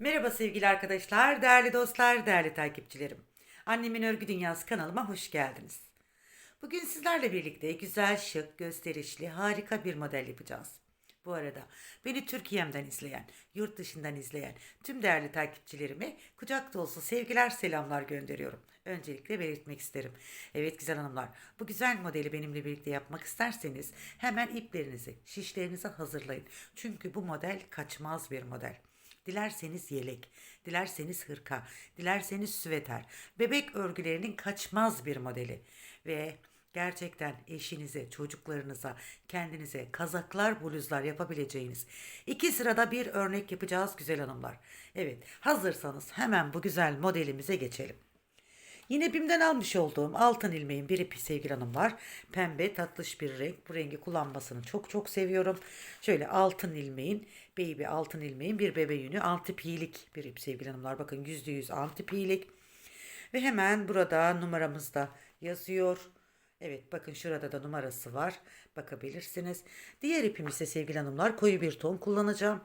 Merhaba sevgili arkadaşlar, değerli dostlar, değerli takipçilerim. Annemin Örgü Dünyası kanalıma hoş geldiniz. Bugün sizlerle birlikte güzel, şık, gösterişli, harika bir model yapacağız. Bu arada beni Türkiye'mden izleyen, yurt dışından izleyen tüm değerli takipçilerime kucak dolusu sevgiler, selamlar gönderiyorum. Öncelikle belirtmek isterim. Evet güzel hanımlar, bu güzel modeli benimle birlikte yapmak isterseniz hemen iplerinizi, şişlerinizi hazırlayın. Çünkü bu model kaçmaz bir model. Dilerseniz yelek, dilerseniz hırka, dilerseniz süveter. Bebek örgülerinin kaçmaz bir modeli. Ve gerçekten eşinize, çocuklarınıza, kendinize kazaklar, bluzlar yapabileceğiniz iki sırada bir örnek yapacağız güzel hanımlar. Evet, hazırsanız hemen bu güzel modelimize geçelim. Yine BİM'den almış olduğum altın ilmeğin bir ipi sevgili hanım var. Pembe tatlış bir renk. Bu rengi kullanmasını çok çok seviyorum. Şöyle altın ilmeğin, baby altın ilmeğin bir bebe yünü anti pilik bir ip sevgili hanımlar. Bakın %100 anti pilik. Ve hemen burada numaramızda yazıyor. Evet bakın şurada da numarası var. Bakabilirsiniz. Diğer ipim ise sevgili hanımlar koyu bir ton kullanacağım.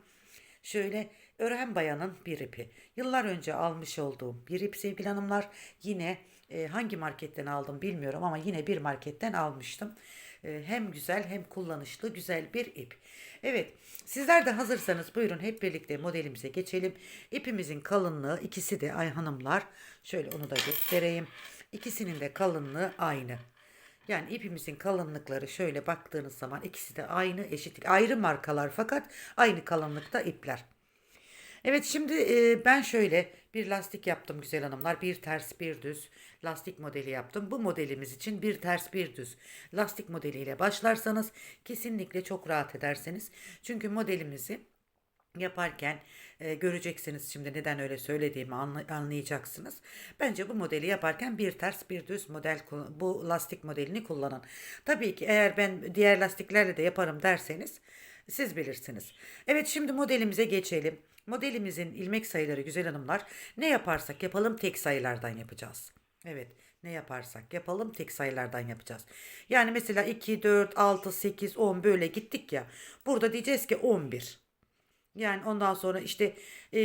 Şöyle Ören Bayan'ın bir ipi. Yıllar önce almış olduğum bir ip sevgili hanımlar. Yine e, hangi marketten aldım bilmiyorum ama yine bir marketten almıştım. E, hem güzel hem kullanışlı güzel bir ip. Evet sizler de hazırsanız buyurun hep birlikte modelimize geçelim. İpimizin kalınlığı ikisi de ay hanımlar. Şöyle onu da göstereyim. İkisinin de kalınlığı aynı. Yani ipimizin kalınlıkları şöyle baktığınız zaman ikisi de aynı eşit. Ayrı markalar fakat aynı kalınlıkta ipler. Evet şimdi e, ben şöyle bir lastik yaptım güzel hanımlar. Bir ters bir düz lastik modeli yaptım. Bu modelimiz için bir ters bir düz lastik modeliyle başlarsanız kesinlikle çok rahat edersiniz. Çünkü modelimizi yaparken e, göreceksiniz şimdi neden öyle söylediğimi anla- anlayacaksınız. Bence bu modeli yaparken bir ters bir düz model bu lastik modelini kullanın. Tabii ki eğer ben diğer lastiklerle de yaparım derseniz siz bilirsiniz. Evet şimdi modelimize geçelim. Modelimizin ilmek sayıları güzel hanımlar ne yaparsak yapalım tek sayılardan yapacağız. Evet ne yaparsak yapalım tek sayılardan yapacağız. Yani mesela 2, 4, 6, 8, 10 böyle gittik ya. Burada diyeceğiz ki 11. Yani ondan sonra işte e,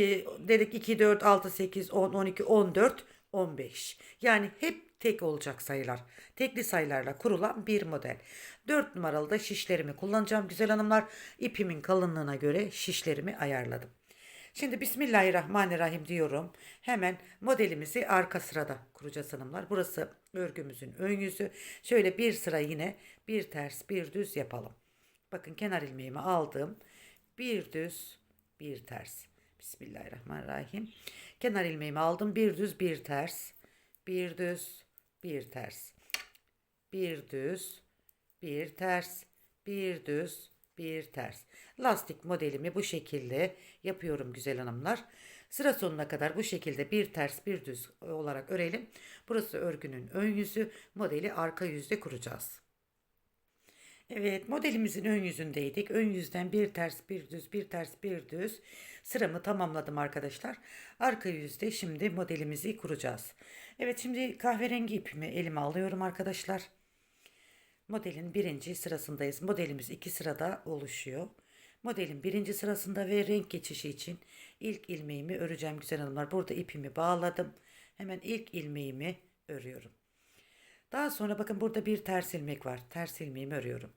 dedik 2, 4, 6, 8, 10, 12, 14, 15. Yani hep tek olacak sayılar. Tekli sayılarla kurulan bir model. 4 numaralı da şişlerimi kullanacağım güzel hanımlar. İpimin kalınlığına göre şişlerimi ayarladım. Şimdi Bismillahirrahmanirrahim diyorum. Hemen modelimizi arka sırada kuracağız hanımlar. Burası örgümüzün ön yüzü. Şöyle bir sıra yine bir ters bir düz yapalım. Bakın kenar ilmeğimi aldım. Bir düz bir ters. Bismillahirrahmanirrahim. Kenar ilmeğimi aldım. Bir düz bir ters. Bir düz bir ters. Bir düz bir ters. Bir düz bir ters. Lastik modelimi bu şekilde yapıyorum güzel hanımlar. Sıra sonuna kadar bu şekilde bir ters bir düz olarak örelim. Burası örgünün ön yüzü, modeli arka yüzde kuracağız. Evet modelimizin ön yüzündeydik. Ön yüzden bir ters bir düz bir ters bir düz sıramı tamamladım arkadaşlar. Arka yüzde şimdi modelimizi kuracağız. Evet şimdi kahverengi ipimi elime alıyorum arkadaşlar. Modelin birinci sırasındayız. Modelimiz iki sırada oluşuyor. Modelin birinci sırasında ve renk geçişi için ilk ilmeğimi öreceğim güzel hanımlar. Burada ipimi bağladım. Hemen ilk ilmeğimi örüyorum. Daha sonra bakın burada bir ters ilmek var. Ters ilmeğimi örüyorum.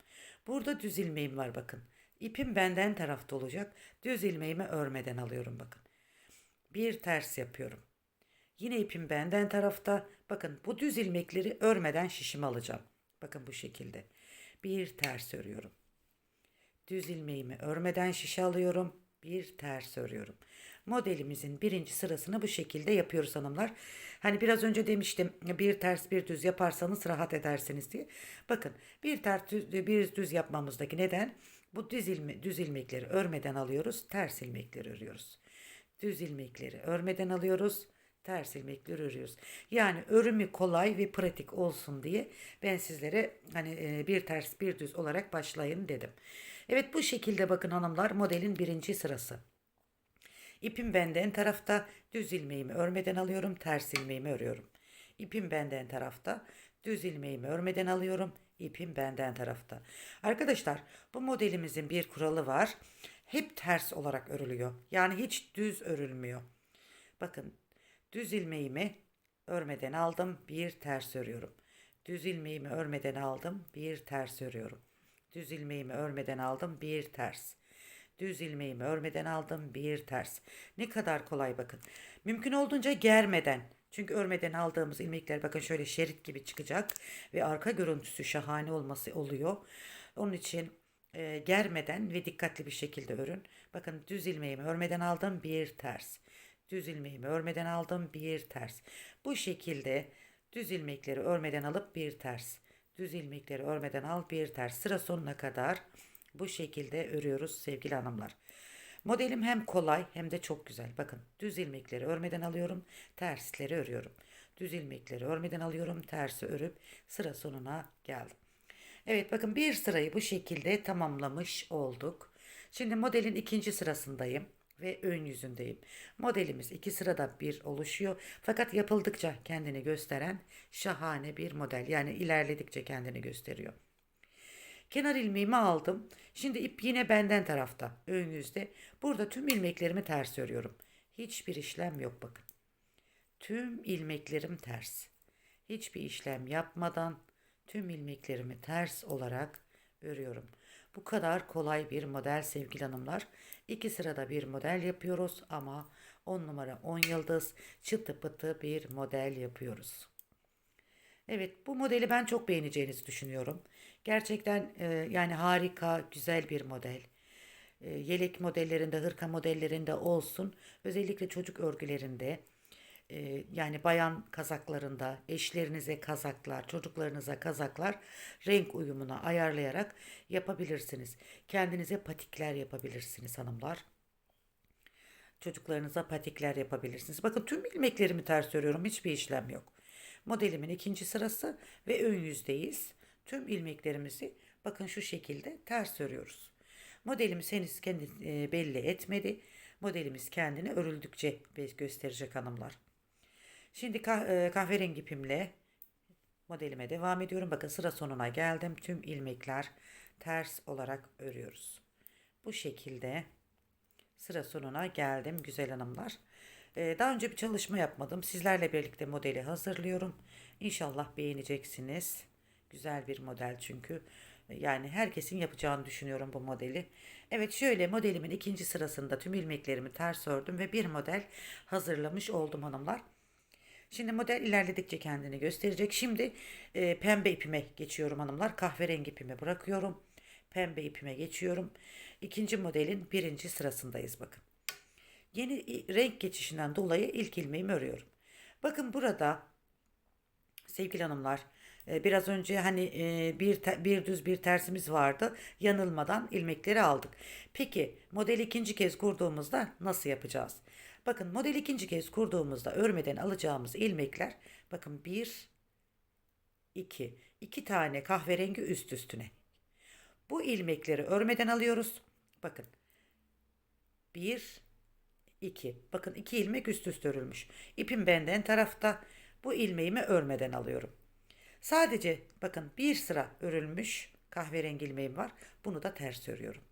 Burada düz ilmeğim var bakın. İpim benden tarafta olacak. Düz ilmeğimi örmeden alıyorum bakın. Bir ters yapıyorum. Yine ipim benden tarafta. Bakın bu düz ilmekleri örmeden şişimi alacağım. Bakın bu şekilde. Bir ters örüyorum. Düz ilmeğimi örmeden şişe alıyorum. Bir ters örüyorum. Modelimizin birinci sırasını bu şekilde yapıyoruz hanımlar. Hani biraz önce demiştim bir ters bir düz yaparsanız rahat edersiniz diye. Bakın bir ters bir düz yapmamızdaki neden? Bu düz, ilme, düz ilmekleri örmeden alıyoruz. Ters ilmekleri örüyoruz. Düz ilmekleri örmeden alıyoruz ters ilmekleri örüyoruz. Yani örümü kolay ve pratik olsun diye ben sizlere hani e, bir ters bir düz olarak başlayın dedim. Evet bu şekilde bakın hanımlar modelin birinci sırası. İpim benden tarafta düz ilmeğimi örmeden alıyorum ters ilmeğimi örüyorum. İpim benden tarafta düz ilmeğimi örmeden alıyorum ipim benden tarafta. Arkadaşlar bu modelimizin bir kuralı var. hep ters olarak örülüyor. Yani hiç düz örülmüyor. Bakın düz ilmeğimi örmeden aldım, bir ters örüyorum. Düz ilmeğimi örmeden aldım, bir ters örüyorum. Düz ilmeğimi örmeden aldım, bir ters. Düz ilmeğimi örmeden aldım, bir ters. Ne kadar kolay bakın. Mümkün olduğunca germeden. Çünkü örmeden aldığımız ilmekler bakın şöyle şerit gibi çıkacak ve arka görüntüsü şahane olması oluyor. Onun için e, germeden ve dikkatli bir şekilde örün. Bakın düz ilmeğimi örmeden aldım, bir ters. Düz ilmeğimi örmeden aldım, bir ters. Bu şekilde düz ilmekleri örmeden alıp bir ters. Düz ilmekleri örmeden al, bir ters. Sıra sonuna kadar bu şekilde örüyoruz sevgili hanımlar. Modelim hem kolay hem de çok güzel. Bakın düz ilmekleri örmeden alıyorum, tersleri örüyorum. Düz ilmekleri örmeden alıyorum, tersi örüp sıra sonuna geldim. Evet bakın bir sırayı bu şekilde tamamlamış olduk. Şimdi modelin ikinci sırasındayım ve ön yüzündeyim. Modelimiz iki sırada bir oluşuyor fakat yapıldıkça kendini gösteren şahane bir model. Yani ilerledikçe kendini gösteriyor. Kenar ilmeğimi aldım. Şimdi ip yine benden tarafta, ön yüzde. Burada tüm ilmeklerimi ters örüyorum. Hiçbir işlem yok bakın. Tüm ilmeklerim ters. Hiçbir işlem yapmadan tüm ilmeklerimi ters olarak örüyorum. Bu kadar kolay bir model sevgili hanımlar. İki sırada bir model yapıyoruz ama 10 numara 10 yıldız çıtı pıtı bir model yapıyoruz. Evet bu modeli ben çok beğeneceğinizi düşünüyorum. Gerçekten e, yani harika, güzel bir model. E, yelek modellerinde, hırka modellerinde olsun. Özellikle çocuk örgülerinde e, yani bayan kazaklarında eşlerinize kazaklar, çocuklarınıza kazaklar renk uyumuna ayarlayarak yapabilirsiniz. Kendinize patikler yapabilirsiniz hanımlar. Çocuklarınıza patikler yapabilirsiniz. Bakın tüm ilmeklerimi ters örüyorum. Hiçbir işlem yok. Modelimin ikinci sırası ve ön yüzdeyiz. Tüm ilmeklerimizi bakın şu şekilde ters örüyoruz. Modelimiz henüz kendi e, belli etmedi. Modelimiz kendini örüldükçe gösterecek hanımlar. Şimdi kah e, kahverengi ipimle modelime devam ediyorum. Bakın sıra sonuna geldim. Tüm ilmekler ters olarak örüyoruz. Bu şekilde sıra sonuna geldim güzel hanımlar. Ee, daha önce bir çalışma yapmadım. Sizlerle birlikte modeli hazırlıyorum. İnşallah beğeneceksiniz. Güzel bir model çünkü. Yani herkesin yapacağını düşünüyorum bu modeli. Evet şöyle modelimin ikinci sırasında tüm ilmeklerimi ters ördüm ve bir model hazırlamış oldum hanımlar. Şimdi model ilerledikçe kendini gösterecek. Şimdi e, pembe ipime geçiyorum hanımlar. Kahverengi ipimi bırakıyorum. Pembe ipime geçiyorum. İkinci modelin birinci sırasındayız bakın. Yeni renk geçişinden dolayı ilk ilmeğimi örüyorum. Bakın burada sevgili hanımlar e, biraz önce hani e, bir bir düz bir tersimiz vardı. Yanılmadan ilmekleri aldık. Peki model ikinci kez kurduğumuzda nasıl yapacağız? Bakın model ikinci kez kurduğumuzda örmeden alacağımız ilmekler bakın bir iki iki tane kahverengi üst üstüne. Bu ilmekleri örmeden alıyoruz. Bakın bir 2. Bakın iki ilmek üst üste örülmüş. İpim benden tarafta. Bu ilmeğimi örmeden alıyorum. Sadece bakın bir sıra örülmüş kahverengi ilmeğim var. Bunu da ters örüyorum.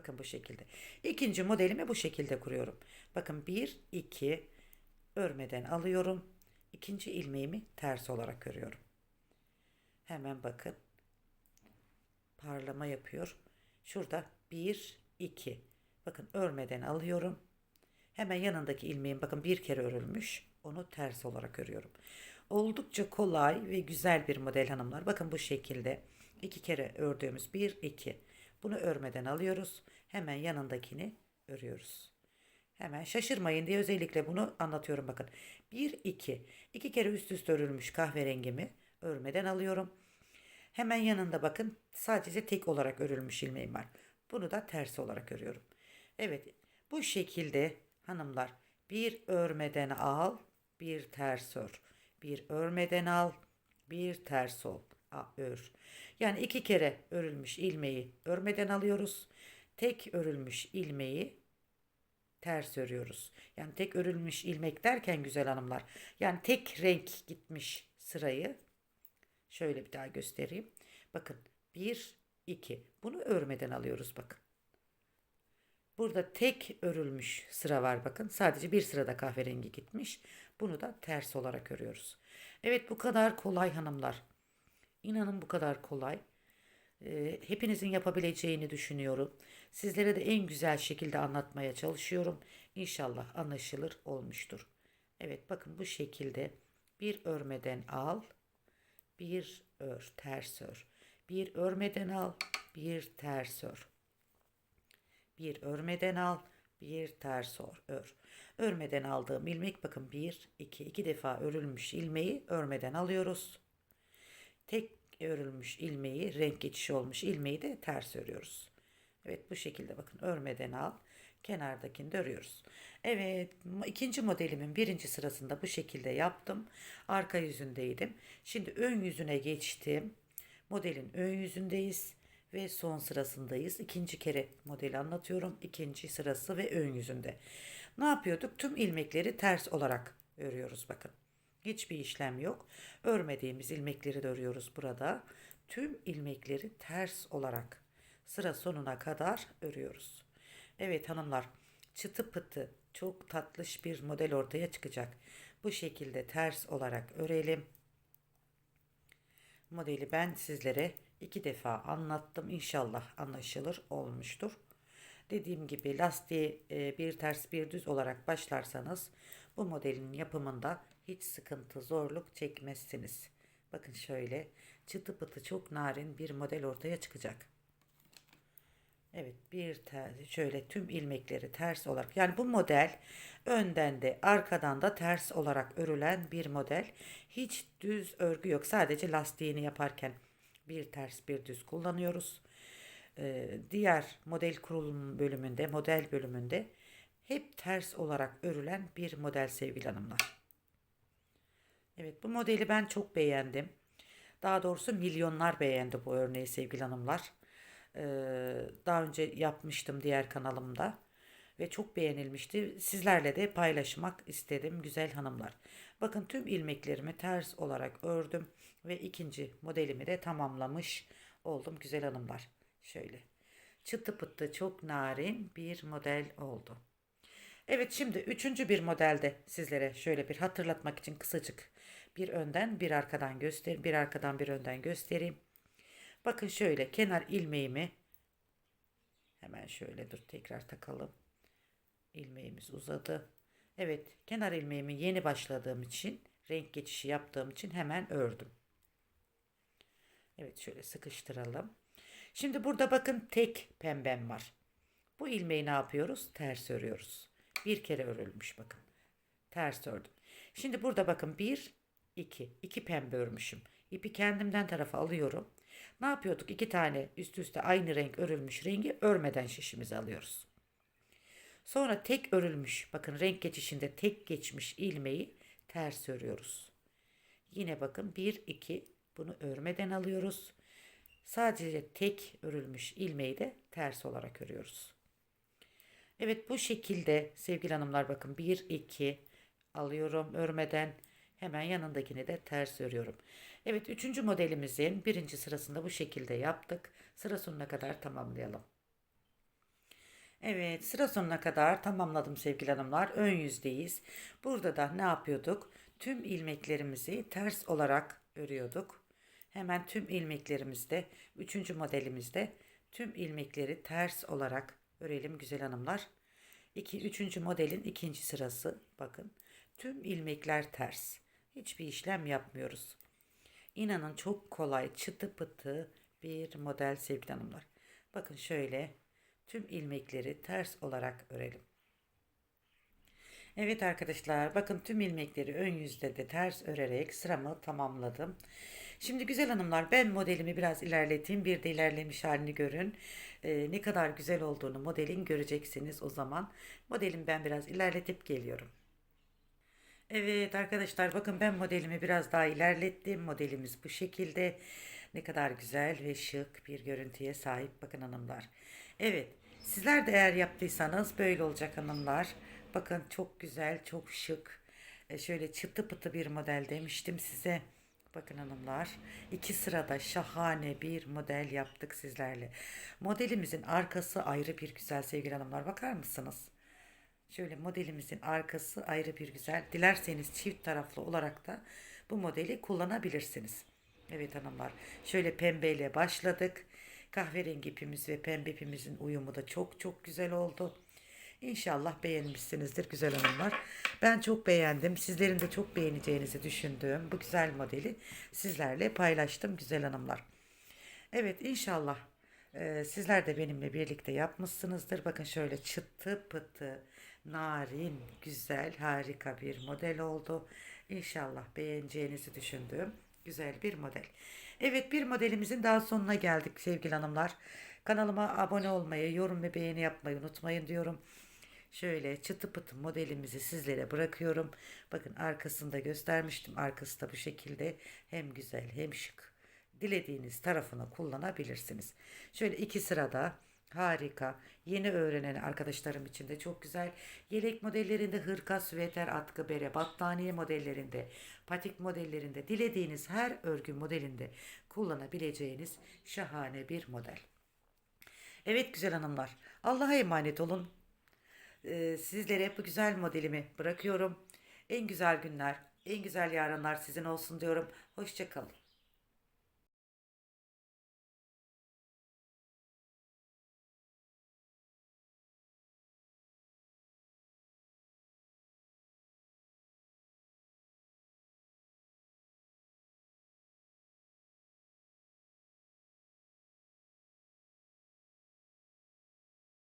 Bakın bu şekilde. İkinci modelimi bu şekilde kuruyorum. Bakın 1, 2 örmeden alıyorum. İkinci ilmeğimi ters olarak örüyorum. Hemen bakın. Parlama yapıyor. Şurada 1, 2 Bakın örmeden alıyorum. Hemen yanındaki ilmeğin bakın bir kere örülmüş. Onu ters olarak örüyorum. Oldukça kolay ve güzel bir model hanımlar. Bakın bu şekilde iki kere ördüğümüz bir iki. Bunu örmeden alıyoruz. Hemen yanındakini örüyoruz. Hemen şaşırmayın diye özellikle bunu anlatıyorum bakın. Bir iki. iki kere üst üste örülmüş kahverengimi örmeden alıyorum. Hemen yanında bakın sadece tek olarak örülmüş ilmeğim var. Bunu da ters olarak örüyorum. Evet bu şekilde hanımlar bir örmeden al bir ters ör. Bir örmeden al bir ters ol. Ör. Yani iki kere örülmüş ilmeği örmeden alıyoruz. Tek örülmüş ilmeği ters örüyoruz. Yani tek örülmüş ilmek derken güzel hanımlar. Yani tek renk gitmiş sırayı şöyle bir daha göstereyim. Bakın bir iki bunu örmeden alıyoruz bakın. Burada tek örülmüş sıra var bakın. Sadece bir sırada kahverengi gitmiş. Bunu da ters olarak örüyoruz. Evet bu kadar kolay hanımlar. İnanın bu kadar kolay. Ee, hepinizin yapabileceğini düşünüyorum. Sizlere de en güzel şekilde anlatmaya çalışıyorum. İnşallah anlaşılır olmuştur. Evet bakın bu şekilde bir örmeden al, bir ör, ters ör. Bir örmeden al, bir ters ör. Bir örmeden al, bir ters ör. ör. Örmeden aldığım ilmek bakın bir, iki, iki defa örülmüş ilmeği örmeden alıyoruz. Tek örülmüş ilmeği, renk geçişi olmuş ilmeği de ters örüyoruz. Evet bu şekilde bakın örmeden al. Kenardakini de örüyoruz. Evet ikinci modelimin birinci sırasında bu şekilde yaptım. Arka yüzündeydim. Şimdi ön yüzüne geçtim. Modelin ön yüzündeyiz ve son sırasındayız. İkinci kere modeli anlatıyorum. İkinci sırası ve ön yüzünde. Ne yapıyorduk? Tüm ilmekleri ters olarak örüyoruz bakın. Hiçbir işlem yok. Örmediğimiz ilmekleri de örüyoruz burada. Tüm ilmekleri ters olarak sıra sonuna kadar örüyoruz. Evet hanımlar çıtı pıtı çok tatlış bir model ortaya çıkacak. Bu şekilde ters olarak örelim. Modeli ben sizlere iki defa anlattım. İnşallah anlaşılır olmuştur. Dediğim gibi lastiği e, bir ters bir düz olarak başlarsanız bu modelin yapımında hiç sıkıntı zorluk çekmezsiniz. Bakın şöyle çıtı pıtı çok narin bir model ortaya çıkacak. Evet bir ters şöyle tüm ilmekleri ters olarak yani bu model önden de arkadan da ters olarak örülen bir model. Hiç düz örgü yok sadece lastiğini yaparken bir ters bir düz kullanıyoruz. Ee, diğer model kurulum bölümünde model bölümünde hep ters olarak örülen bir model sevgili hanımlar. Evet bu modeli ben çok beğendim. Daha doğrusu milyonlar beğendi bu örneği sevgili hanımlar. Ee, daha önce yapmıştım diğer kanalımda ve çok beğenilmişti. Sizlerle de paylaşmak istedim güzel hanımlar. Bakın tüm ilmeklerimi ters olarak ördüm ve ikinci modelimi de tamamlamış oldum güzel hanımlar. Şöyle çıtı pıttı çok narin bir model oldu. Evet şimdi üçüncü bir modelde sizlere şöyle bir hatırlatmak için kısacık bir önden bir arkadan göster bir arkadan bir önden göstereyim. Bakın şöyle kenar ilmeğimi hemen şöyle dur tekrar takalım. İlmeğimiz uzadı. Evet kenar ilmeğimi yeni başladığım için renk geçişi yaptığım için hemen ördüm. Evet şöyle sıkıştıralım. Şimdi burada bakın tek pembem var. Bu ilmeği ne yapıyoruz? Ters örüyoruz. Bir kere örülmüş bakın. Ters ördüm. Şimdi burada bakın bir, iki. iki pembe örmüşüm. İpi kendimden tarafa alıyorum. Ne yapıyorduk? İki tane üst üste aynı renk örülmüş rengi örmeden şişimizi alıyoruz. Sonra tek örülmüş, bakın renk geçişinde tek geçmiş ilmeği ters örüyoruz. Yine bakın 1 2 bunu örmeden alıyoruz. Sadece tek örülmüş ilmeği de ters olarak örüyoruz. Evet bu şekilde sevgili hanımlar bakın 1 2 alıyorum örmeden hemen yanındakini de ters örüyorum. Evet üçüncü modelimizin birinci sırasında bu şekilde yaptık. Sıra sonuna kadar tamamlayalım. Evet sıra sonuna kadar tamamladım sevgili hanımlar. Ön yüzdeyiz. Burada da ne yapıyorduk? Tüm ilmeklerimizi ters olarak örüyorduk. Hemen tüm ilmeklerimizde üçüncü modelimizde tüm ilmekleri ters olarak örelim güzel hanımlar. İki, üçüncü modelin ikinci sırası bakın. Tüm ilmekler ters. Hiçbir işlem yapmıyoruz. İnanın çok kolay çıtı pıtı bir model sevgili hanımlar. Bakın şöyle tüm ilmekleri ters olarak örelim. Evet arkadaşlar bakın tüm ilmekleri ön yüzde de ters örerek sıramı tamamladım. Şimdi güzel hanımlar ben modelimi biraz ilerleteyim. Bir de ilerlemiş halini görün. Ee, ne kadar güzel olduğunu modelin göreceksiniz o zaman. Modelimi ben biraz ilerletip geliyorum. Evet arkadaşlar bakın ben modelimi biraz daha ilerlettim. Modelimiz bu şekilde. Ne kadar güzel ve şık bir görüntüye sahip bakın hanımlar. Evet sizler de eğer yaptıysanız böyle olacak hanımlar. Bakın çok güzel çok şık. E, şöyle çıtı pıtı bir model demiştim size. Bakın hanımlar, iki sırada şahane bir model yaptık sizlerle. Modelimizin arkası ayrı bir güzel sevgili hanımlar. Bakar mısınız? Şöyle modelimizin arkası ayrı bir güzel. Dilerseniz çift taraflı olarak da bu modeli kullanabilirsiniz. Evet hanımlar, şöyle pembeyle başladık. Kahverengi ipimiz ve pembe ipimizin uyumu da çok çok güzel oldu. İnşallah beğenmişsinizdir güzel hanımlar. Ben çok beğendim. Sizlerin de çok beğeneceğinizi düşündüğüm bu güzel modeli sizlerle paylaştım güzel hanımlar. Evet inşallah e, sizler de benimle birlikte yapmışsınızdır. Bakın şöyle çıtı pıtı, narin, güzel, harika bir model oldu. İnşallah beğeneceğinizi düşündüğüm güzel bir model. Evet bir modelimizin daha sonuna geldik sevgili hanımlar. Kanalıma abone olmayı, yorum ve beğeni yapmayı unutmayın diyorum. Şöyle çıtı pıtı modelimizi sizlere bırakıyorum. Bakın arkasında göstermiştim. Arkası da bu şekilde hem güzel hem şık. Dilediğiniz tarafını kullanabilirsiniz. Şöyle iki sırada harika. Yeni öğrenen arkadaşlarım için de çok güzel. Yelek modellerinde hırka, süveter, atkı, bere, battaniye modellerinde, patik modellerinde dilediğiniz her örgü modelinde kullanabileceğiniz şahane bir model. Evet güzel hanımlar. Allah'a emanet olun. Ee, sizlere bu güzel modelimi bırakıyorum. En güzel günler, en güzel yarınlar sizin olsun diyorum. Hoşçakalın.